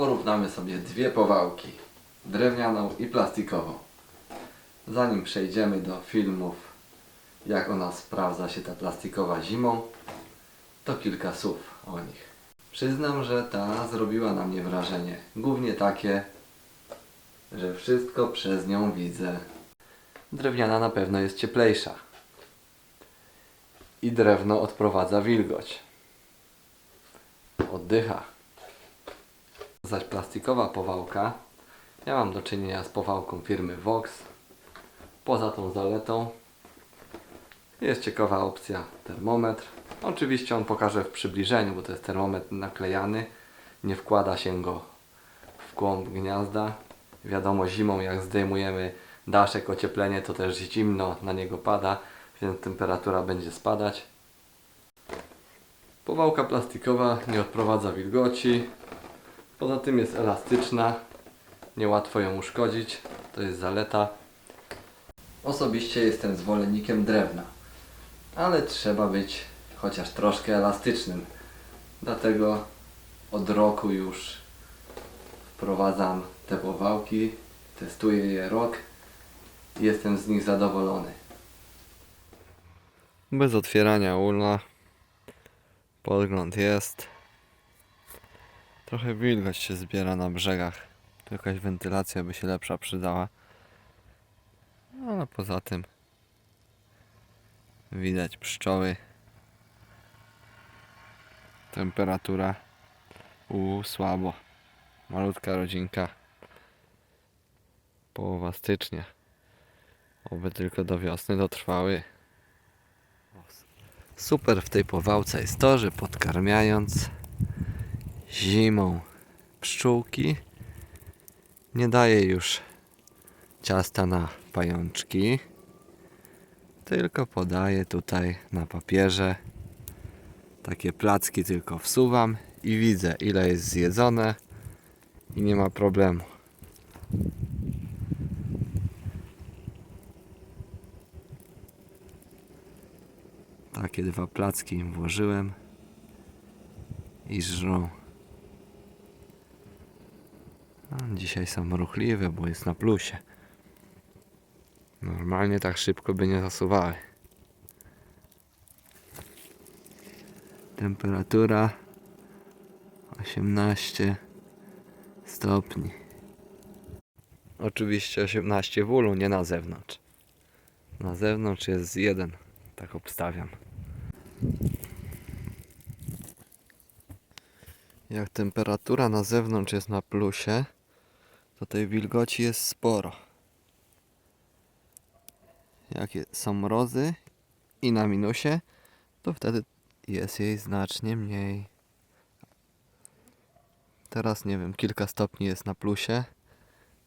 Porównamy sobie dwie powałki, drewnianą i plastikową. Zanim przejdziemy do filmów, jak ona sprawdza się ta plastikowa zimą, to kilka słów o nich. Przyznam, że ta zrobiła na mnie wrażenie. Głównie takie, że wszystko przez nią widzę. Drewniana na pewno jest cieplejsza. I drewno odprowadza wilgoć. Oddycha. Zaś plastikowa powałka. Ja mam do czynienia z powałką firmy Vox. Poza tą zaletą jest ciekawa opcja termometr. Oczywiście on pokaże w przybliżeniu, bo to jest termometr naklejany. Nie wkłada się go w głąb gniazda. Wiadomo, zimą jak zdejmujemy daszek, ocieplenie, to też zimno na niego pada, więc temperatura będzie spadać. Powałka plastikowa nie odprowadza wilgoci. Poza tym jest elastyczna. Niełatwo ją uszkodzić. To jest zaleta. Osobiście jestem zwolennikiem drewna. Ale trzeba być chociaż troszkę elastycznym. Dlatego od roku już wprowadzam te powałki. Testuję je rok. i Jestem z nich zadowolony. Bez otwierania ula. Podgląd jest. Trochę wilgoć się zbiera na brzegach. Tu jakaś wentylacja by się lepsza przydała. Ale poza tym widać pszczoły. Temperatura u słabo. Malutka rodzinka. Połowa stycznia. Oby tylko do wiosny dotrwały. Super w tej powałce jest to, że podkarmiając zimą pszczółki nie daje już ciasta na pajączki, tylko podaję tutaj na papierze. Takie placki tylko wsuwam i widzę ile jest zjedzone i nie ma problemu. Takie dwa placki im włożyłem i żrą. A, Dzisiaj są ruchliwe, bo jest na plusie. Normalnie tak szybko by nie zasuwały. Temperatura 18 stopni. Oczywiście 18 w ulu, nie na zewnątrz. Na zewnątrz jest jeden, tak obstawiam. Jak temperatura na zewnątrz jest na plusie, to tej wilgoci jest sporo. Jak je- są mrozy i na minusie, to wtedy jest jej znacznie mniej. Teraz nie wiem, kilka stopni jest na plusie.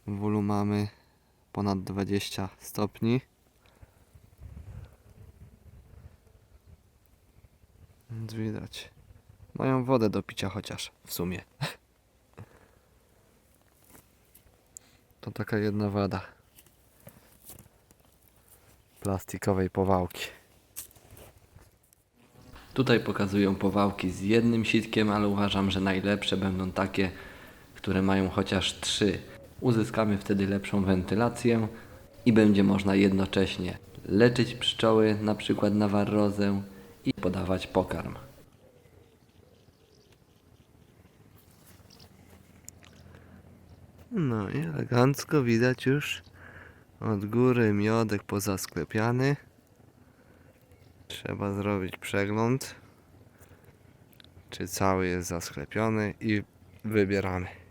W ulu mamy ponad 20 stopni. Widać. Mają wodę do picia chociaż w sumie. To taka jedna wada plastikowej powałki. Tutaj pokazują powałki z jednym sitkiem, ale uważam, że najlepsze będą takie, które mają chociaż trzy. Uzyskamy wtedy lepszą wentylację i będzie można jednocześnie leczyć pszczoły, na przykład na warrozę i podawać pokarm. No i elegancko widać już od góry miodek pozasklepiany. Trzeba zrobić przegląd, czy cały jest zasklepiony i wybieramy.